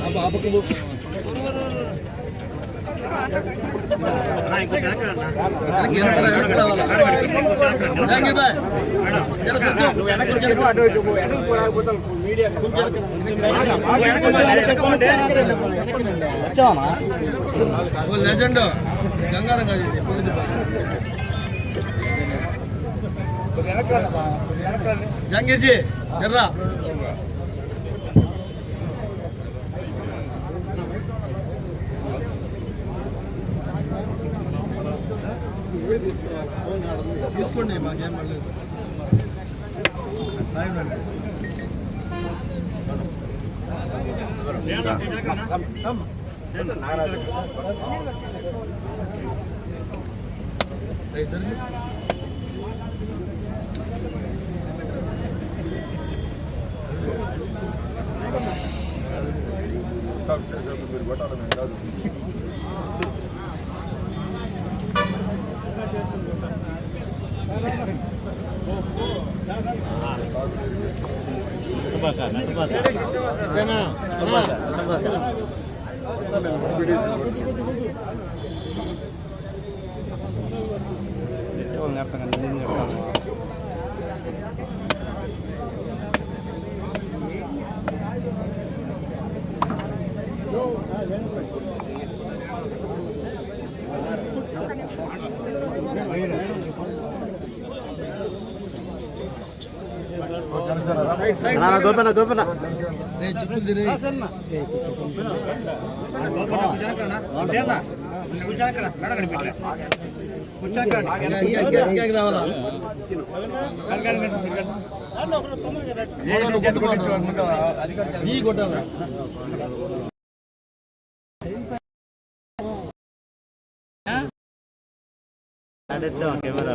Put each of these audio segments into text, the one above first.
Haribabu పట్టుకోది legend Gangaram గారి జంగీర్జీ జర్రా తీసుకోండి మాకేం పర్లేదు సాయం రండి ఇద్దరికి గోపన గోపన రే చెప్పుంది Tembaka, eh, ఇంకేం రావాలా ఈ కొట్టాలా కెమెరా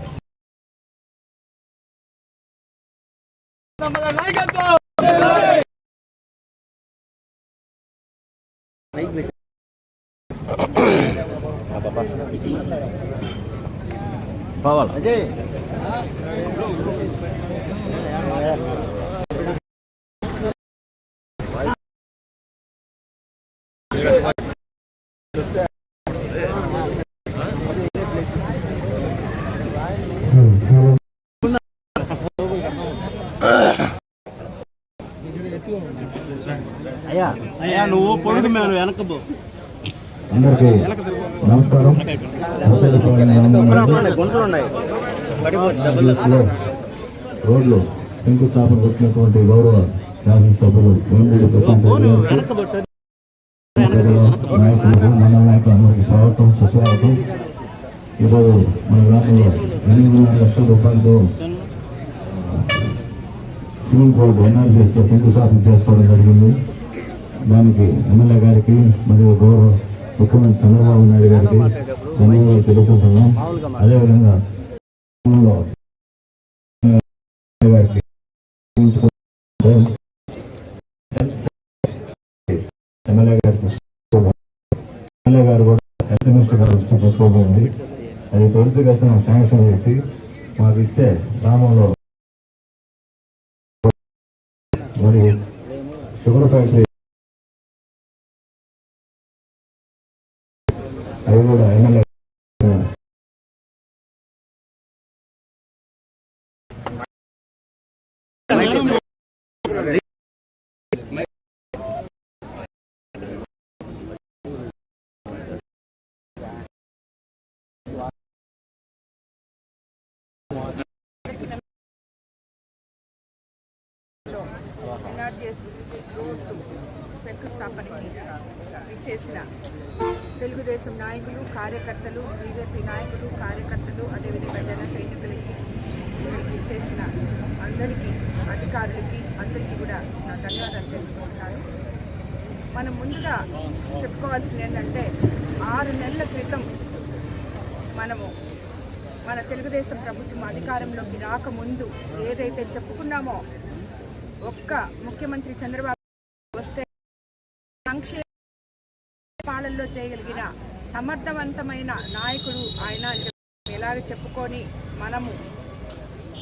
పోలా పోవాలి అజయ్ అయ్యా అయ్యా నువ్వు పొడుగు మేము వెనక పో అందరికీ నమస్కారం. రోడ్లు శంకుస్థాపన వచ్చినటువంటి గౌరవ శాసనసభ్యులు వేమిరెడ్డి ప్రశాంత్ నాయకులకు మండల నాయకులు అందరికీ స్వాగతం సుస్వాగతం. ఈరోజు మన గ్రామంలో ఎనిమిదిన్నర లక్షల రూపాయలతో స్విమ్మింగ్ పూల్ ఎన్ఆర్జీఎస్లో శంకుస్థాపన చేసుకోవడం జరిగింది. దానికి ఎమ్మెల్యే గారికి మరియు గౌరవ ముఖ్యమంత్రి చంద్రబాబు నాయుడు గారికి ధన్యవాదాలు తెలుపుకుంటున్నాం. అదేవిధంగా ఎమ్మెల్యే గారికి ఎమ్మెల్యే గారికి ఎమ్మెల్యే గారు కూడా హెల్త్ మినిస్టర్ గారు వచ్చి తీసుకోబోయింది అది త్వరితగతిన శాంక్షన్ చేసి మాకు ఇస్తే గ్రామంలో మరి షుగర్ ఫ్యాక్టరీ రోడ్డు శంకుస్థాపనకి ఇచ్చేసిన తెలుగుదేశం నాయకులు కార్యకర్తలు బీజేపీ నాయకులు కార్యకర్తలు అదేవిధంగా జన సైనికులకి ఇక్కడికి ఇచ్చేసిన అందరికీ అధికారులకి అందరికీ కూడా నా ధన్యవాదాలు తెలుసుకుంటాను మనం ముందుగా చెప్పుకోవాల్సింది ఏంటంటే ఆరు నెలల క్రితం మనము మన తెలుగుదేశం ప్రభుత్వం అధికారంలోకి రాకముందు ఏదైతే చెప్పుకున్నామో ఒక్క ముఖ్యమంత్రి చంద్రబాబు వస్తే సంక్షేమ పాలనలో చేయగలిగిన సమర్థవంతమైన నాయకుడు ఆయన ఎలాగ చెప్పుకొని మనము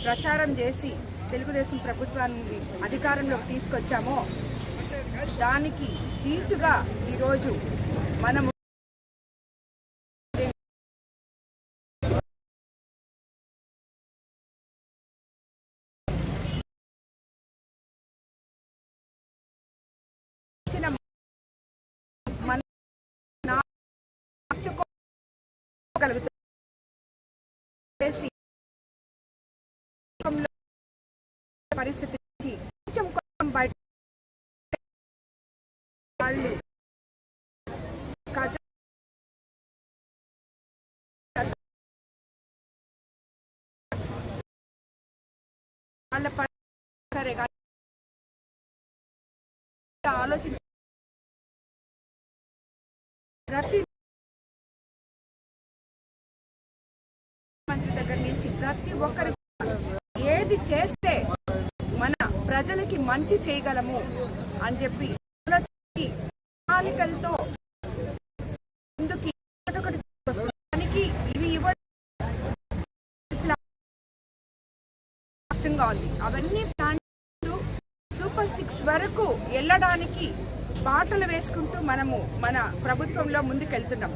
ప్రచారం చేసి తెలుగుదేశం ప్రభుత్వాన్ని అధికారంలోకి తీసుకొచ్చామో దానికి దీటుగా ఈరోజు మనము నాటుకోగలుగుతాం. పరిస్థితి నుంచి కొంచెం కొంచెం బయట వాళ్ళు వాళ్ళ పని సరే కానీ ఆలోచించి ప్రతి ప్రతి ఒక్కరు ఏది చేస్తే మన ప్రజలకి మంచి చేయగలము అని చెప్పి ప్రణాళికలతో ముందుకి దానికి ఇవి కష్టంగా ఉంది. అవన్నీ ప్లాన్ సూపర్ సిక్స్ వరకు వెళ్ళడానికి బాటలు వేసుకుంటూ మనము మన ప్రభుత్వంలో ముందుకెళ్తున్నాం.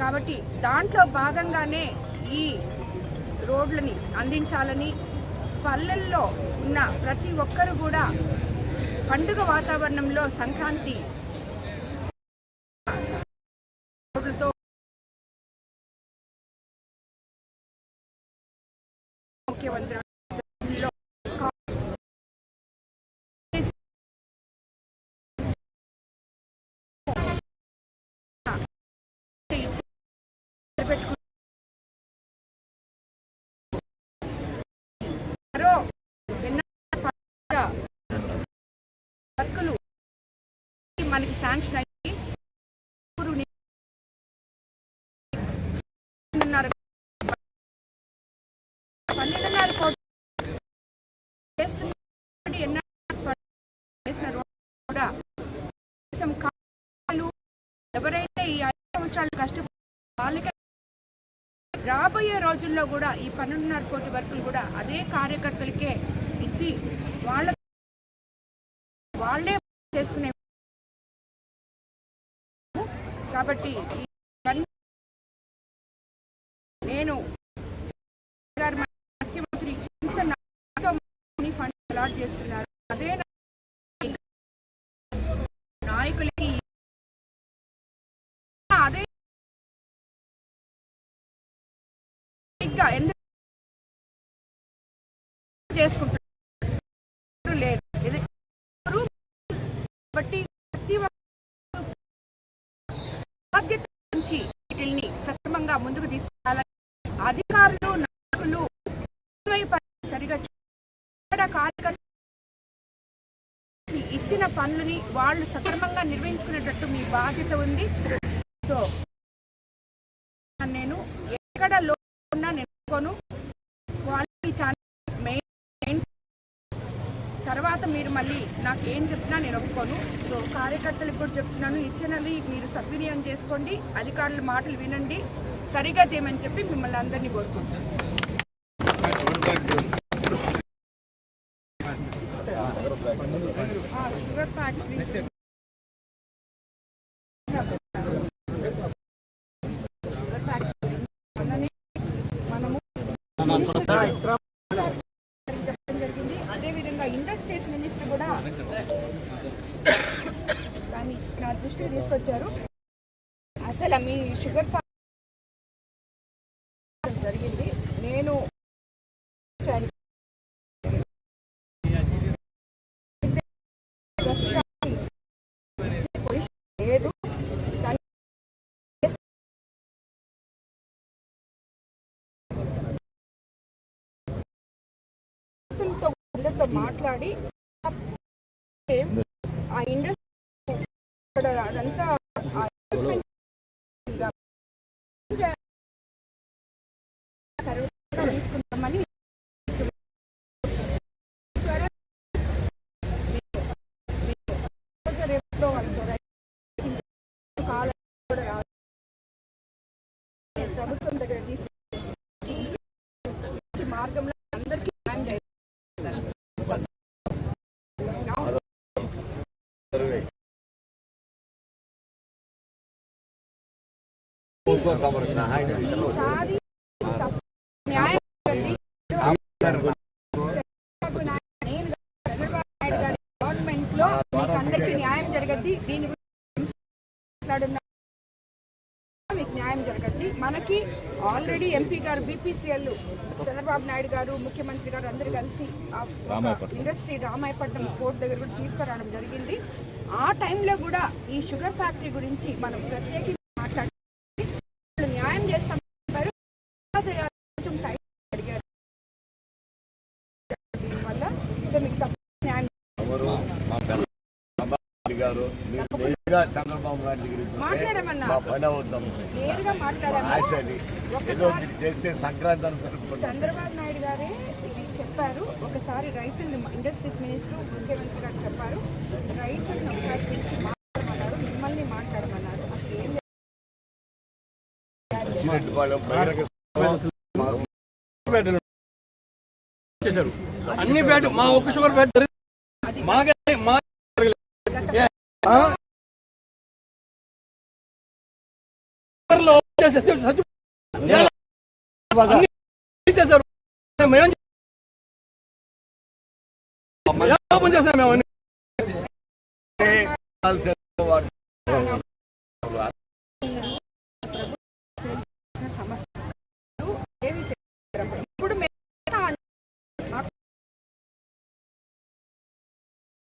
కాబట్టి దాంట్లో భాగంగానే ఈ రోడ్లని అందించాలని పల్లెల్లో ఉన్న ప్రతి ఒక్కరు కూడా పండుగ వాతావరణంలో సంక్రాంతి మనకి శాంక్షన్ అయ్యి పన్నెండున్నర కోట్లు చేస్తున్న చేసిన కూడా ఎవరైతే ఈ ఐదు సంవత్సరాలు కష్టపడి వాళ్ళకి రాబోయే రోజుల్లో కూడా ఈ పన్నెండున్నర కోటి వరకు కూడా అదే కార్యకర్తలకే ఇచ్చి వాళ్ళ వాళ్ళే చేసుకునే కాబట్టి నేను ముఖ్యమంత్రి ఇంత నాతో ఫండ్ అలాట్ చేస్తున్నారు. అదే నాయకులకి అదే చేసుకుంటున్నారు ఎందుకు లేదు. ఇది బాధ్యత నుంచి వీటిని సక్రమంగా ముందుకు తీసుకెళ్ళాలని అధికారులు నాయకులు సరిగా చూడ కార్యకర్తలు ఇచ్చిన పనులని వాళ్ళు సక్రమంగా నిర్వహించుకునేటట్టు మీ బాధ్యత ఉంది. సో నేను ఎక్కడ లో ఉన్నా నేను ఒప్పుకోను క్వాలిటీ ఛానల్ మెయిన్ మెయిన్ తర్వాత మీరు మళ్ళీ నాకు ఏం చెప్పినా నేను ఒప్పుకోను. సో కార్యకర్తలకు కూడా చెప్తున్నాను ఇచ్చినది మీరు సద్వినియోగం చేసుకోండి అధికారుల మాటలు వినండి సరిగా చేయమని చెప్పి మిమ్మల్ని అందరినీ కోరుకుంటున్నాను. షుగర్ ఫ్యాక్టరీ మనము చెప్పడం జరిగింది అదేవిధంగా ఇండస్ట్రీస్ మినిస్టర్ కూడా దాన్ని నా దృష్టికి తీసుకొచ్చారు. అసలు మీ షుగర్ జరిగింది. నేను లేదు. అందరితో మాట్లాడి ఆ ఇండస్ట్రీ అదంతా తీసుకుంటామని కూడా రాదు. ప్రభుత్వం దగ్గర తీసుకు మార్గంలో అందరికీ న్యాయం చేయాలి ఈసారి తప్ప- న్యాయం జరిగింది. చంద్రబాబు నాయుడు నేను చంద్రబాబు నాయుడు గారి గవర్నమెంట్లో మీకు అందరికీ న్యాయం జరగద్ది దీని గురించి మాట్లాడున్నా మీకు న్యాయం జరగద్ది మనకి already MP garu BPCL Chandrababu Naidu garu ముఖ్యమంత్రి గారు అందరూ కలిసి ఇండస్ట్రీ రామాయపట్నం. పోర్ట్ దగ్గర కూడా తీసుకురావడం జరిగింది. ఆ టైంలో కూడా ఈ షుగర్ ఫ్యాక్టరీ గురించి మనం ప్రత్యేకించి మాట్లాడి వాళ్ళు న్యాయం చేస్తాం చెప్పారు. ఎలా చేయాలి? కొంచెం టైం అడిగారు దీనివల్ల సో మీకు తప్ప న్యాయం ఎవరు మా పెద్ద బాబాజీ గారు మీరు నేరుగా చంద్రబాబు నాయుడు పోతే మాట్లాడమన్నా. మా పని అవుతాం. ఆశ అది. ఏదో మీరు చేస్తే సంక్రాంతి అని చంద్రబాబు నాయుడు గారే ఇది చెప్పారు. ఒకసారి రైతుల్ని ఇండస్ట్రీస్ మినిస్టర్ ముఖ్యమంత్రి గారు చెప్పారు. రైతులను ఒకసారి మాట్లాడమన్నారు మిమ్మల్ని మాట్లాడమన్నారు. అసలు ఏం అన్ని బ్యాట్ మా ఒక్క షుగర్ బ్యాట్ జరిగింది మాకే మా చేశారు మేము ఏం చేశాం మేము అన్ని? వాడు చేసిన సమస్యలు ఏమి చేయరు ఇప్పుడు మేము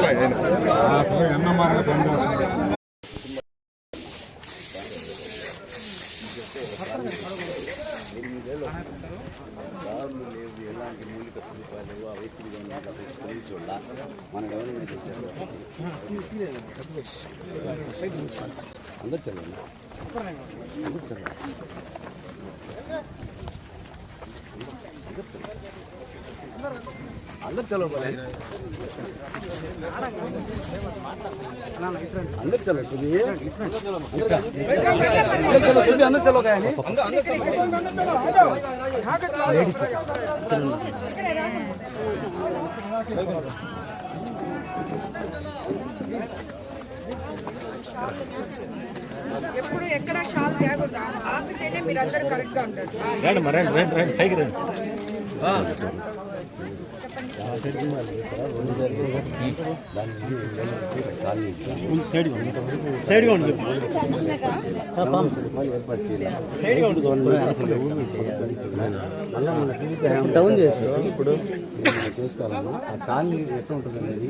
ఉన్నా నువ్వు మాట్లాడి ఎలాంటి మూలిక సదుపాయాలు ఆ వయసు చూడాల మన గవర్నమెంట్ ఇచ్చారు అందరు చదవండి అందరు చదవండి అందరు చదవాలి అందరు చదవండి సుధీ. అందరు సుధీ అందరు చదవ కానీ ఎప్పుడు ఎక్కడ షాల్ తేగొద్దు. ఆపితేనే మీరు అందరూ కరెక్ట్గా ఉంటారు. రండి మరి రండి రండి రండి పైకి రండి. సైడ్గా ఉండి చెప్పు డౌన్ చేసుకో ఇప్పుడు చేసుకోవాలన్నా ఆ కాలనీ ఎట్లా ఉంటుంది అనేది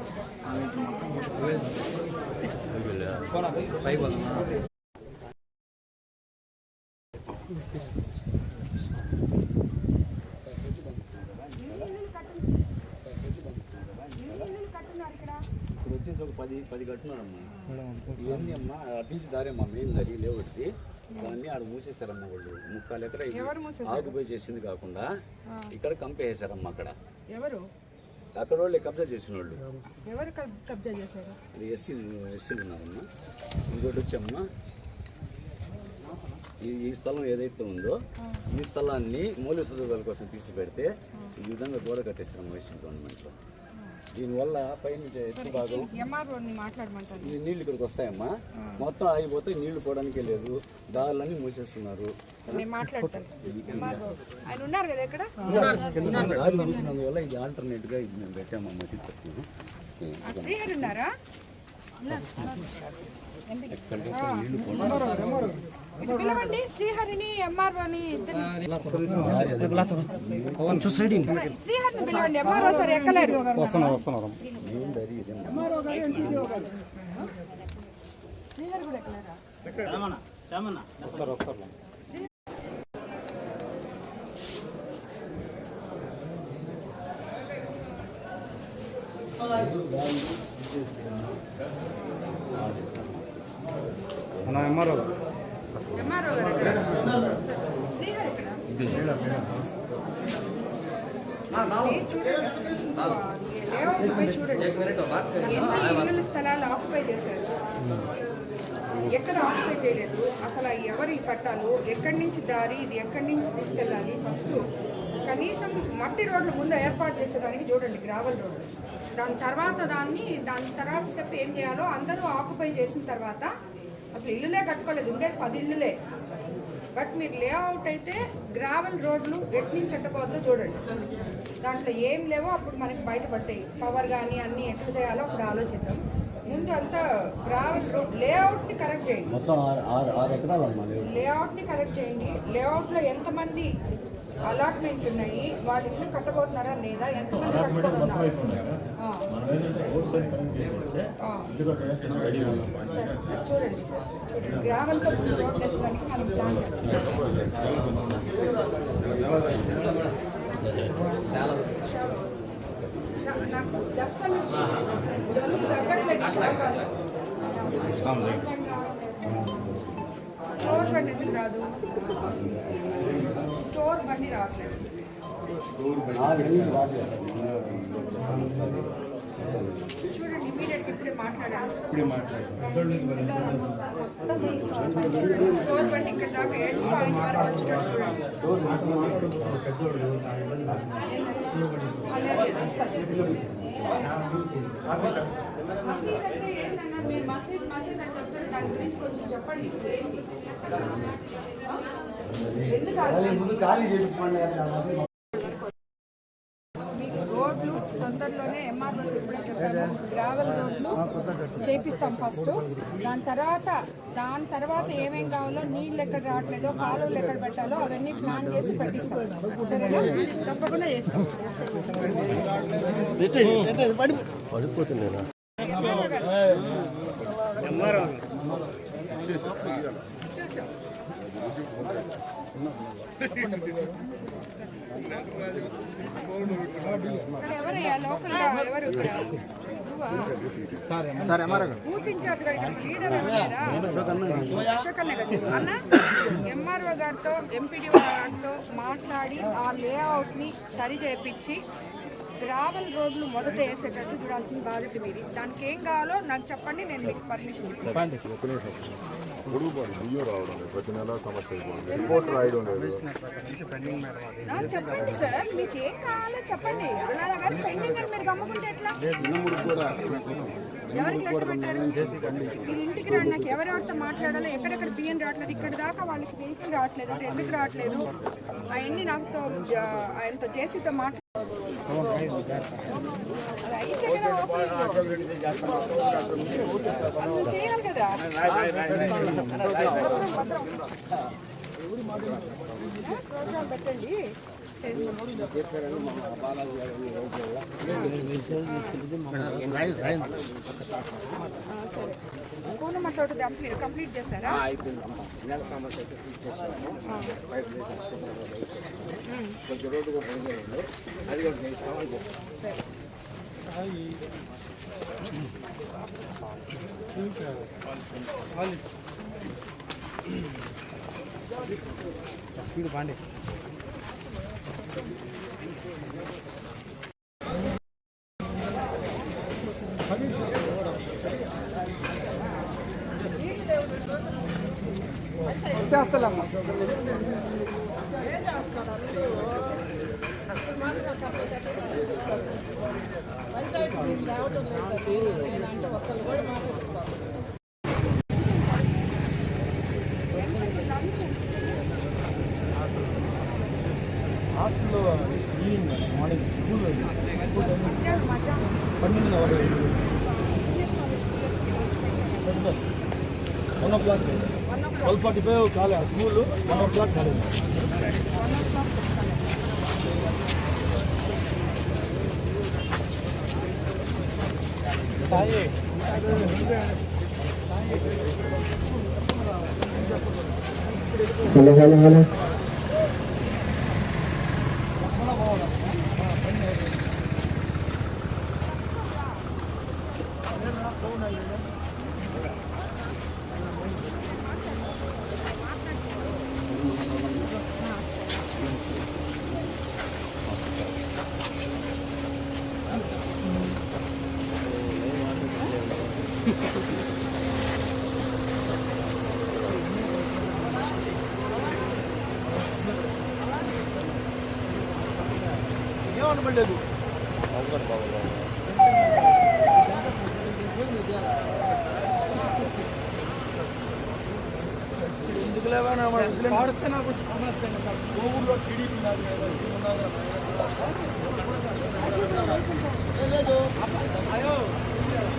ఇప్పుడు వచ్చేసి ఒక పది పది కట్టున్నారమ్మా ఇవన్నీ అమ్మా అటు నుంచి దారేమ్మా మెయిన్ దారి లేవట్టి దాన్ని ఆడ మూసేశారమ్మా వాళ్ళు ముక్కాలు ఎకరా? ఆకుపోయి చేసింది కాకుండా ఇక్కడ కంపేసారమ్మా అక్కడ. ఎవరు? అక్కడ వాళ్ళే కబ్జా చేసిన వాళ్ళు ఎవరు కబ్- కబ్జా చేశారు? ఎస్సీ ఎస్సీలు ఉన్నారమ్మా. ఇంకోటి వచ్చమ్మా. ఈ ఈ స్థలం ఏదైతే ఉందో ఈ స్థలాన్ని మౌలిక సదుపాయాల కోసం తీసి పెడితే ఈ విధంగా గోడ కట్టేశారమ్మా వైసీపీ గవర్నమెంట్లో దీనివల్ల పైనుంచి ఎత్తు భాగం ఈ నీళ్ళు ఇక్కడికి వస్తాయమ్మా. మొత్తం ఆగిపోతే నీళ్ళు పోవడానికి లేదు. దారులన్నీ మూసేస్తున్నారు. దారి మూసినందువల్ల ఇది ఆల్టర్నేట్గా ఇది మేము పెట్టామా మసీద్ శ్రీహరి ఉన్నారా? ఇటు పిలవండి శ్రీహరిని ఎంఆర్ఓని శ్రీహరిని పిలవండి ఎంఆర్ఓ సార్ ఎక్కలేరు. వస్తున్నారు వస్తున్నారు శ్రీహరి కూడా ఎక్కలేరా? వస్తారు వస్తారు అన్న ఎంఆర్ఓ గారు ఎక్కడ శ్రీహరి ఎక్కడ లేదు, చూడండి అసలు. లేఅవుట్ పోయి చూడండి ఎన్ని స్థలాలు ఆక్యుపై చేశారు ఎక్కడ ఆక్యుపై చేయలేదు అసలు ఎవరు ఈ పట్టాలు ఎక్కడి నుంచి దారి ఇది ఎక్కడి నుంచి తీసుకెళ్ళాలి ఫస్ట్ కనీసం మట్టి రోడ్ల ముందు ఏర్పాటు చేసేదానికి చూడండి గ్రావెల్ రోడ్డు దాని తర్వాత దాన్ని దాని తర్వాత స్టెప్ ఏం చేయాలో అందరూ ఆక్యుపై చేసిన తర్వాత అసలు ఇల్లులే కట్టుకోలేదు ఉండేది పది ఇల్లులే బట్ మీరు లేఅవుట్ అయితే గ్రావెల్ రోడ్లు ఎట్నుంచి అట్టపోద్దో ఎట్టపోద్దో చూడండి దాంట్లో ఏం లేవో అప్పుడు మనకి బయటపడతాయి. పవర్ కానీ అన్నీ ఎట్లా చేయాలో అప్పుడు ఆలోచిద్దాం. ముందు అంతా గ్రావెల్ రోడ్ లేఅవుట్ని కరెక్ట్ చేయండి. మొత్తం లేఅవుట్ని కరెక్ట్ చేయండి. లేఅవుట్లో ఎంతమంది అలాట్మెంట్ ఉన్నాయి? వాళ్ళు ఇల్లు కట్టబోతున్నారా లేదా? ఎంతమంది సార్ చూడండి గ్రావెల్తో రోడ్ వేసడానికి అనేది వస్తుంది. మసీద్ అంటే ఏంటన్నా మీరు మసీద్ మసీద్ అని చెప్తారు దాని గురించి కొంచెం చెప్పండి ఎందుకు ఆగిపోయింది? ఖాళీ చేయించుకోండి మీకు రోడ్లు తొందరలోనే ఎంఆర్ఓ ఇప్పుడే గ్రావెల్ రోడ్లు చేపిస్తాం ఫస్ట్. దాని తర్వాత దాని తర్వాత ఏమేం కావాలో నీళ్ళు ఎక్కడ రావట్లేదో కాలువలు ఎక్కడ పెట్టాలో అవన్నీ ప్లాన్ చేసి పెట్టిస్తాం. సరేనా? తప్పకుండా చేస్తాం. ఎవరయ్యా లోకల్ ఎవరు? సార్ గారు బూత్ ఇన్ఛార్జ్ అన్న ఎంఆర్ఓ గారితో ఎంపీడీఓ గారితో మాట్లాడి ఆ లేఅవుట్ని సరి చేపించి గ్రావెల్ రోడ్లు మొదట వేసేటట్టు చూడాల్సిన బాధ్యత మీది. దానికి ఏం కావాలో నాకు చెప్పండి నేను మీకు పర్మిషన్ ఇస్తాను. పొడుగుబాటు బియ్యం రావడం లేదు. ప్రతి నెల సమస్య అయిపోయింది రిపోర్ట్ రాయడం లేదు. చెప్పండి సార్. మీకు ఏం కావాలో చెప్పండి. అన్నారా కానీ పెండింగ్ అని మీరు గమ్ముకుంటే ఎట్లా? ఎవరికి లెక్క పెట్టారు మీరు ఇంటికి రండి నాకు ఎవరెవరితో మాట్లాడాలో ఎక్కడెక్కడ బియ్యం రావట్లేదు ఇక్కడ దాకా వాళ్ళకి వెహికల్ రావట్లేదు అంటే ఎందుకు రావట్లేదు? అవన్నీ నాకు సో ఆయనతో జేసీతో మాట్లాడాలి చేయాలి కదా ప్రోగ్రామ్ పెట్టండి చేస్తాం ఆ, సరే పూర్ణమ్మ తోట కంప్లీట్ కంప్లీట్ చేస్తారా నెల సమస్య అయితే తీసేసాము బయట తీసేస్తున్నాము కొంచెం రోడ్డు కూడా పనిచేయండి అది కూడా చేస్తామని చెప్పాను సరే స్పీడ్ బాండి. చేస్తాలమ్మా మాట్లాడుకోవాలి one o'clock twelve forty five కాలే స్కూల్ వన్ ఓ క్లాక్ కాలేదు సాయి హలో హలో హలో ఎందుకు లేవా నా మాట పాడితే నాకు సమస్య ఊళ్ళో టీడీపీ నాకు లేదు అయ్యో మేడం